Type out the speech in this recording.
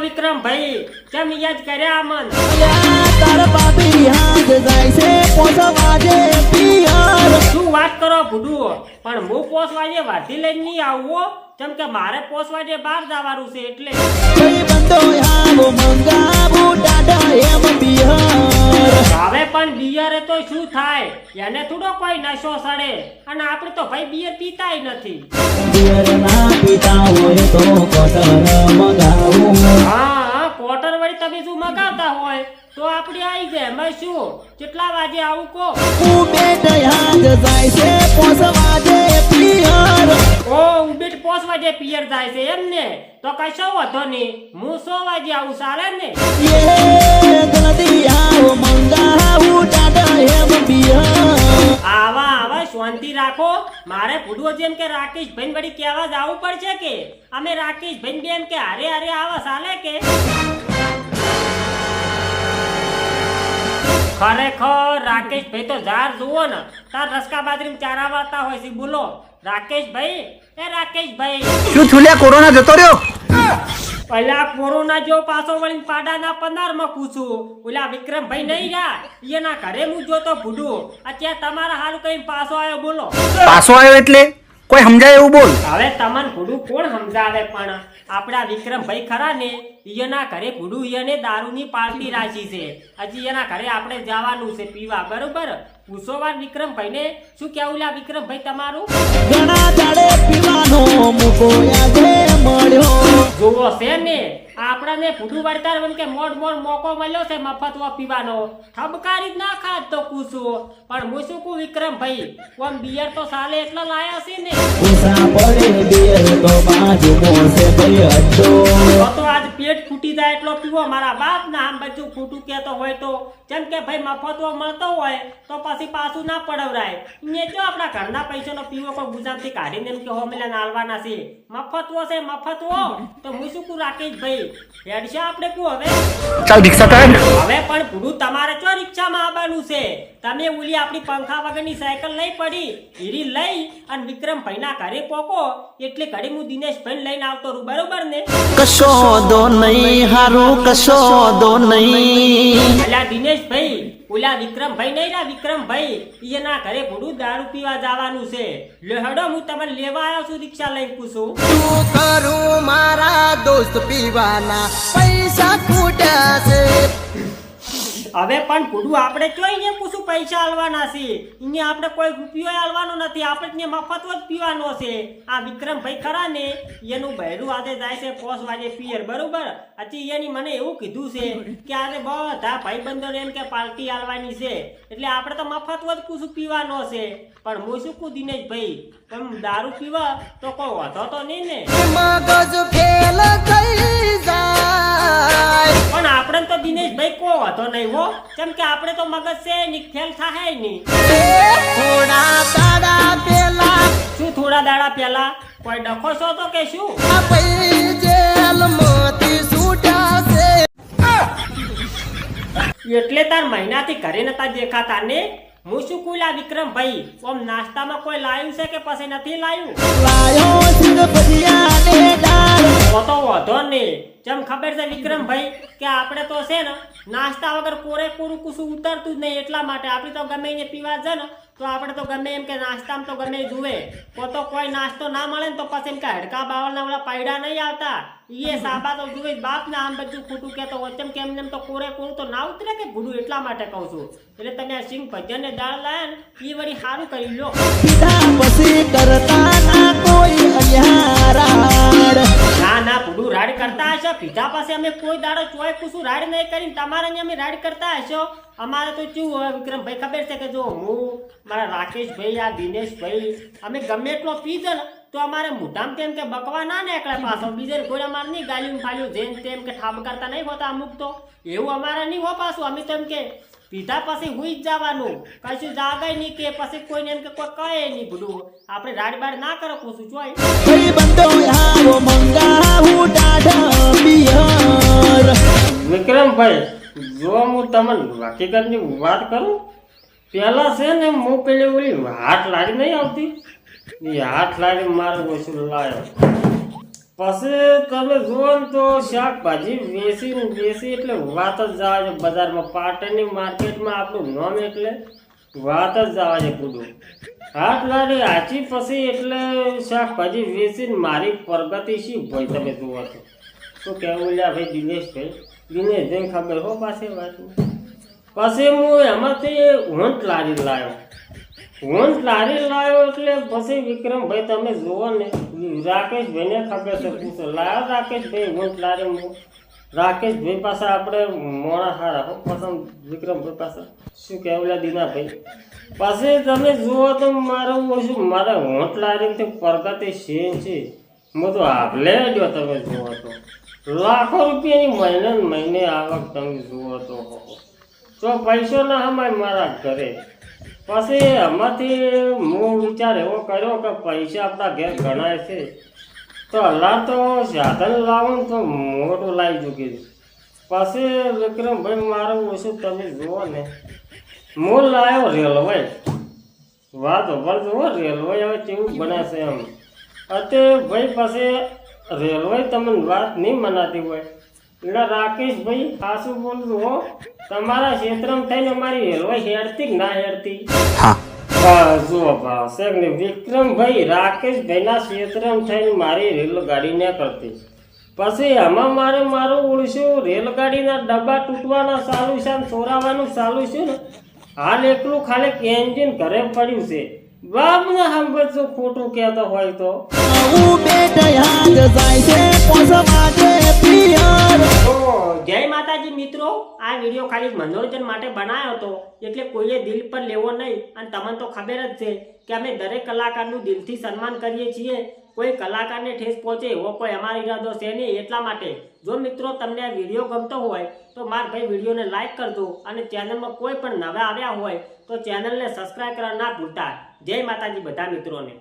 વિક્રમભાઈ કેમ યાદ કર્યા મન તારા બાપી હાથ જાય છે પોસવાજે પિયર શું વાત પણ હું પોસ વાજે વાઢી લઈને નહીં આવવો કેમ કે મારે પોસ વાજે બહાર જવાનું છે એટલે. હવે પણ બિયરે તો શું થાય? એને થોડો કોઈ નશો સડે. અને આપણે તો ભાઈ બિયર પીતાય નથી. કોટર હા હા વળી તમે શું મગાવતા હોય? તો આપણે આવી જાય એમાં શું? કેટલા વાગે આવું કો ઉબેટ હાથ જાય છે પોસવાજે પિયર. ઓ ઉબેટ પોસ વાગે પિયર જાય છે એમ ને? તો કશો વાંધો નહીં. હું સો વાગે આવું ચાલે ને? યે જલ્દી મંગા હું દાદા એમ પિયર. આવા આવા શાંતિ રાખો. મારે ભૂડવો જેમ કે રાકેશ ભાઈ વળી કહેવા જ આવવું પડશે કે અમે રાકેશ ભાઈ બેન કે હારે હારે આવા ચાલે કે. ખરેખર રાકેશભાઈ તો ઝાર જુઓ ને તાર રસકા બાજરી ચારા વાળતા હોય છે બોલો. રાકેશભાઈ એ રાકેશભાઈ. શું છુલ્યા કોરોના જતો રહ્યો? પેલા કોરોના જો પાછો વળીને પાડાના પંદરમાં પૂછું ઓલા વિક્રમભાઈ નહીં રહ્યા? એના ઘરે હું જોતો ભૂડું. અત્યારે તમારા હાલ કઈ પાછો આવ્યો બોલો. પાછો આવ્યો એટલે? કોઈ સમજાય એવું બોલ. હવે તમને ભૂડું કોણ સમજાવે પણ? આપણા વિક્રમભાઈ ખરા ને, ઈયના ઘરે ભૂડું ઈયને દારૂની પાર્ટી રાખી છે. હજી એના ઘરે આપણે જવાનું છે પીવા, બરોબર? પૂછો વાર વિક્રમભાઈ ને શું કેવું લા વિક્રમભાઈ તમારું? ઘણા દાડે પીવાનો મુકો આજે મળ્યો જોવો છે ને આપણાને ભૂડું વળતાર કે મોડ મોડ મોકો મળ્યો છે મફતમાં પીવાનો. ઠબકારી જ ના ખાત તો પૂછું પણ હું શું વિક્રમ ભાઈ કોમ બિયર તો સાલે એટલા લાયા છે ને. ઉષા પડે બિયર તો બાજુ મોસે ભાઈ તો આજ પેટ ફૂટી જાય એટલો પીવો મારા બાપ ના આમ બધું ખોટું કહેતો હોય તો. જેમ કે ભાઈ મફતવો મળતો હોય તો પછી પાછું ના પડવરાય ને જો આપણા ઘરના પૈસાનો પીવો કોઈ ગુજરાતથી કાઢીને એમ કે હોમેલા નાલવાના છે મફતવો છે મફતવો. તો હું શું રાકેશ ભાઈ? હેડશે આપણે કું હવે? ચાલ રિક્ષા કાઢ હવે પણ ભૂડું તમારે ચો રિક્ષામાં આવવાનું છે? તમે ઓલી આપણી પંખા વગરની સાયકલ લઈ પડી હીરી લઈ અને વિક્રમભાઈના ઘરે પોકો એટલે ઘડી હું દિનેશભાઈ લઈને આવતો બરોબર ને? કશો દો નહીં હારું. કશો દો નહીં. અલા દિનેશભાઈ ઓલા વિક્રમભાઈ નહીં રા વિક્રમભાઈ? એના ઘરે ભૂડું દારૂ પીવા જવાનું છે. લેહડો હું તમને લેવા આવ્યો છું રિક્ષા લઈને પૂછું. શું કરું મારા દોસ્ત પીવાના? પૈસા ખૂટ્યા છે. હવે પણ ભૂડું આપણે જોઈને પૂછું પૈસા આલવાના છે. એને આપણે કોઈ રૂપિયો આલવાનો નથી, આપણે મફત જ પીવાનો છે. આ વિક્રમભાઈ ખરા ને, એનું બહેરું આજે જાય છે પોસ વાગે પિયર, બરોબર? હજી એની મને એવું કીધું છે કે આજે બધા ભાઈબંધોને એમ કે પાર્ટી આલવાની છે. એટલે આપણે તો મફત જ પૂછું પીવાનો છે. પણ હું શું કહું દિનેશભાઈ, એમ દારૂ પીવા તો કોઈ વધો તો નહીં ને. જાય પણ આપણે તો દિનેશભાઈ કો હતો નહીં હો. કેમ કે આપણે તો મગજ છે નિખેલ થાય નહીં. થોડા દાડા પેલા શું થોડા દાડા પેલા કોઈ ડખો છો તો કે શું? પૈ જેલમાંથી છૂટ્યા છે એટલે તાર મહિનાથી ઘરે નતા દેખાતા ને? હું શું કુલા વિક્રમભાઈ? ઓમ નાસ્તામાં કોઈ લાયું છે કે પછી નથી લાયું? લાયો તો વધો ને જેમ ખબર છે વિક્રમભાઈ કે આપણે તો છે ને, નાસ્તા વગર કોરે કોરું કુશું ઉતરતું જ નહીં એટલા માટે. આપણે તો ગમે એને પીવા છે ને, તો આપણે તો ગમે એમ કે નાસ્તામાં તો ગમે જુએ. તો તો કોઈ નાસ્તો ના મળે ને તો પછી એમ કે હડકા બાવળના ઓલા પાયડા નહીં આવતા. એ સાબા તો જુએ જ બાપ ને આમ બધું ખોટું કહેતો હોય. કેમ કે એમને એમ તો કોરે કોરું તો ના ઉતરે કે ભૂલું એટલા માટે કહું છું. એટલે તમે આ સિંહ ભજન ને દાળ લાયા ને એ વળી સારું કરી લો કરતા કોઈ અન્યારાડ ના ના, ભૂડું રાડ કરતા હશો. પિતા પાસે અમે કોઈ દાડો ચોય પૂછું, રાડ નહીં કરીને તમારે અહીંયા અમે રાડ કરતા હશો. અમારે તો શું હોય, વિક્રમભાઈ, ખબર છે કે જો હું, મારા રાકેશભાઈ, આ દિનેશભાઈ, અમે ગમે એટલો પીધો ને, તો અમારે મોઢામાં તેમ કે બકવા ના નીકળે પાછો. બીજે કોઈ અમારે નહીં ગાલ્યું ફાલ્યું જેમ તેમ કે ઠાબ કરતા નહીં હોતા અમુક તો. એવું અમારે નહીં હો પાછું. અમે તેમ કે પીધા પછી હુઈ જ જવાનું. કશું જાગે નહીં કે, પછી કોઈને એમ કે, કોઈ કહે નહીં ભૂલું. આપણે રાડબાડ ના કરો, પૂછું જોઈ વિક્રમભાઈ, જો હું તમને હકીકતની વાત કરું, પહેલા છે ને હું પેલી ઓલી હાથ લાડી નહીં આવતી? એ હાથ લાડી મારે ઓછું લાયો. પછી તમે જુઓ ને તો શાકભાજી વેચી ને વેચી એટલે વાત જ જવા છે બજારમાં. પાટણની માર્કેટમાં આપણું નામ એટલે વાત જ જવા છે કુદું હાથ લારી હાચી પછી એટલે શાકભાજી વેચીને મારી પ્રગતિ શી ભાઈ તમે જુઓ તો. શું કહેવું લ્યા ભાઈ દિનેશભાઈ દિનેશભાઈ ખબર હો પાછી વાત? પછી હું એમાંથી ઊંટ લારી લાવ્યો ઊંટ લારી લાવ્યો એટલે પછી વિક્રમભાઈ તમે જુઓ ને, રાકેશભાઈને ખબર છે, પૂછો લાવ્યો રાકેશભાઈ હું લારી હું રાકેશભાઈ પાસે આપણે મોણા હારા હો, પસંદ વિક્રમભાઈ પાસે? શું કહેવલા દીનાભાઈ? પછી તમે જુઓ તો મારું ઓછું, મારે ઊંટ લારીથી પ્રગતિ છે છે. હું તો આપલે જો તમે જુઓ તો. લાખો રૂપિયાની મહિને મહિને આવક તમે જુઓ તો. તો પૈસો ના હમાય મારા ઘરે. પછી આમાંથી હું વિચાર એવો કર્યો કે પૈસા આપણા ઘેર ગણાય છે. તો હલા તો સાધન લાવું તો મોટું લાવી ચૂકી પછી વિક્રમભાઈ મારું ઓછું તમે જુઓ ને. મૂળ લાવ્યો રેલવે. વાત ઉપર જુઓ, રેલવે હવે કેવું બને છે એમ. અત્યારે ભાઈ પાસે રેલવે તમને વાત નહીં મનાતી હોય. એટલે રાકેશભાઈ સાસુ બોલું હો. તમારા ક્ષેત્રમાં થઈને મારી રેલવે હેરતી કે ના હેરતી? હા. હા, જુઓ ભાવ છે કે નહીં? વિક્રમભાઈ રાકેશભાઈના ક્ષેત્રમાં થઈને મારી રેલગાડી ને કરતી. પછી આમાં મારે મારું ઓળશું રેલગાડીના ડબ્બા તૂટવાના ચાલુ છે ચોરાવાનું ચાલુ છે ને હાલ એકલું ખાલી એન્જિન ઘરે પડ્યું છે. બાપ ને સાંભળજો ખોટું કહેતો હોય તો. જાય માતાજી મિત્રો, આ વીડિયો ખાલી મનોરંજન જ મિત્રો તમને વીડિયો ગમતો હોય, તો માર ભાઈ વિડીયોને લાઈક કરજો અને ચેનલમાં કોઈ પણ નવા આવ્યા હોય, તો ચેનલને સબસ્ક્રાઈબ કરવા ના ભૂલતા. જય માતાજી બધા મિત્રોને.